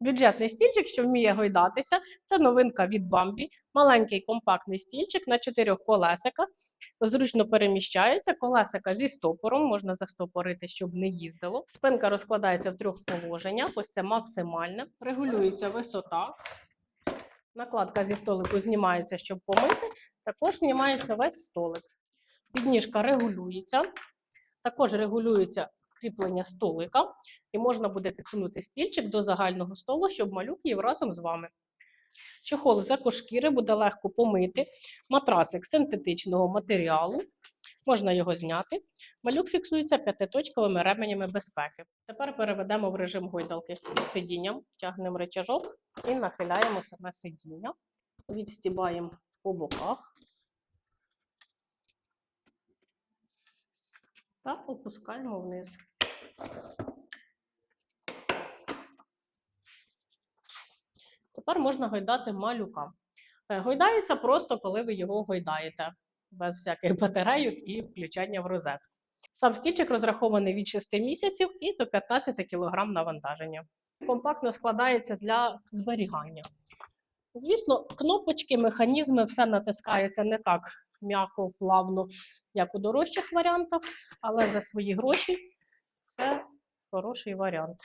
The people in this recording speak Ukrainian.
Бюджетний стільчик, що вміє гойдатися, це новинка від Бамбі. Маленький компактний стільчик на чотирьох колесиках. Зручно переміщається. Колесика зі стопором, можна застопорити, щоб не їздило. Спинка розкладається в трьох положеннях. Ось це максимальне. Регулюється висота. Накладка зі столику знімається, щоб помити. Також знімається весь столик. Підніжка регулюється. Також регулюється кріплення столика, і можна буде підсунути стільчик до загального столу, щоб малюк їв разом з вами. Чохол з екошкіри буде легко помити. Матрацик синтетичного матеріалу. Можна його зняти. Малюк фіксується п'ятиточковими ременями безпеки. Тепер переведемо в режим гойдалки під сидінням, тягнемо речажок і нахиляємо саме сидіння. Відстібаємо по боках. Та опускаємо вниз. Тепер можна гойдати малюка. Е, Гойдається просто, коли ви його гойдаєте, без всяких батарейок і включання в розетку. Сам стільчик розрахований від 6 місяців і до 15 кг навантаження. Компактно складається для зберігання. Звісно, кнопочки, механізми, все натискається не так м'яко, плавно, як у дорожчих варіантах, але за свої гроші це хороший варіант.